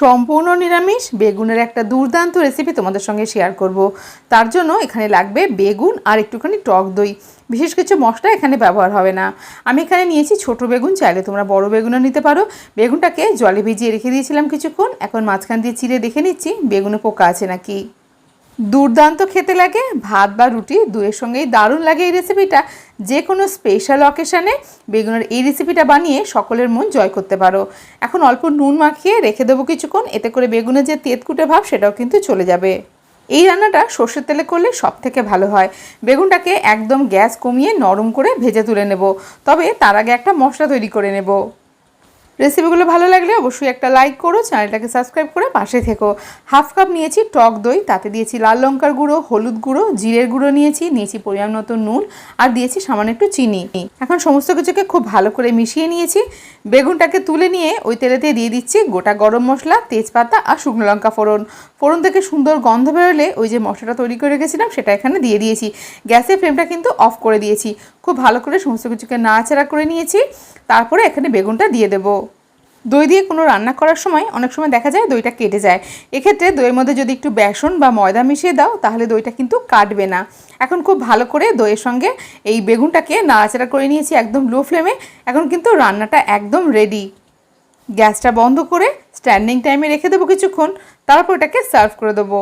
সম্পূর্ণ নিরামিষ, বেগুনের একটা দুর্দান্ত রেসিপি তোমাদের সঙ্গে শেয়ার করব। তার জন্য এখানে লাগবে বেগুন আর একটুখানি টক দই। বিশেষ কিছু মশলা এখানে ব্যবহার হবে না। আমি এখানে নিয়েছি ছোট বেগুন, চাইলে তোমরা বড় বেগুনও নিতে পারো। বেগুনটাকে জলে ভিজিয়ে রেখে দিয়েছিলাম কিছুক্ষণ। এখন মাঝখান দিয়ে চিড়ে দেখে নিচ্ছি, বেগুনে পোকা আছে নাকি। দুর্দান্ত খেতে লাগে, ভাত বা রুটি দুয়ের সঙ্গেই দারুণ লাগে এই রেসিপিটা যে কোনো স্পেশাল অকেশানে বেগুনের এই রেসিপিটা বানিয়ে সকলের মন জয় করতে পারো। এখন অল্প নুন মাখিয়ে রেখে দেবো কিছুক্ষণ, এতে করে বেগুনের যে তেতকুটে ভাব সেটাও কিন্তু চলে যাবে। এই রান্নাটা সর্ষের তেলে করলে সব থেকে ভালো হয়। বেগুনটাকে একদম গ্যাস কমিয়ে নরম করে ভেজে তুলে নেব। তবে তার আগে একটা মশলা তৈরি করে নেব। রেসিপিগুলো ভালো লাগলে অবশ্যই একটা লাইক করো চ্যানেলটাকে সাবস্ক্রাইব করে পাশে থেকো। হাফ কাপ নিয়েছি টক দই, তাতে দিয়েছি লাল লঙ্কার গুঁড়ো, হলুদ গুঁড়ো, জিরের গুঁড়ো নিয়েছি নিয়েছি পরিমাণ মতো নুন, আর দিয়েছি সামান্য একটু চিনি। এখন সমস্ত কিছুকে খুব ভালো করে মিশিয়ে নিয়েছি। বেগুনটাকে তুলে নিয়ে ওই তেলেতে দিয়ে দিচ্ছি গোটা গরম মশলা, তেজপাতা আর শুকনো লঙ্কা ফোড়ন। ফোড়ন থেকে সুন্দর গন্ধ বেরোলে ওই যে মশলাটা তৈরি করে রেখেছিলাম, সেটা এখানে দিয়ে দিয়েছি। গ্যাসের ফ্লেমটা কিন্তু অফ করে দিয়েছি। খুব ভালো করে সমস্ত কিছুকে নাড়াচাড়া করে নিয়েছি। তারপরে এখানে বেগুনটা দিয়ে দেবো। দই দিয়ে কোনো রান্না করার সময় অনেক সময় দেখা যায় দইটা কেটে যায়। এক্ষেত্রে দইয়ের মধ্যে যদি একটু বেসন বা ময়দা মিশিয়ে দাও, তাহলে দইটা কিন্তু কাটবে না। এখন খুব ভালো করে দইয়ের সঙ্গে এই বেগুনটাকে নাড়াচাড়া করে নিয়েছি একদম লো ফ্লেমে এখন কিন্তু রান্নাটা একদম রেডি গ্যাসটা বন্ধ করে স্ট্যান্ডিং টাইমে রেখে দেবো কিছুক্ষণ, তারপর এটাকে সার্ভ করে দেবো।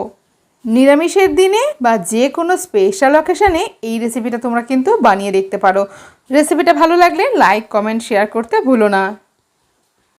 নিরামিষের দিনে বা যে কোনো স্পেশাল অকেশানে এই রেসিপিটা তোমরা কিন্তু বানিয়ে দেখতে পারো। রেসিপিটা ভালো লাগলে লাইক কমেন্ট শেয়ার করতে ভুলো না।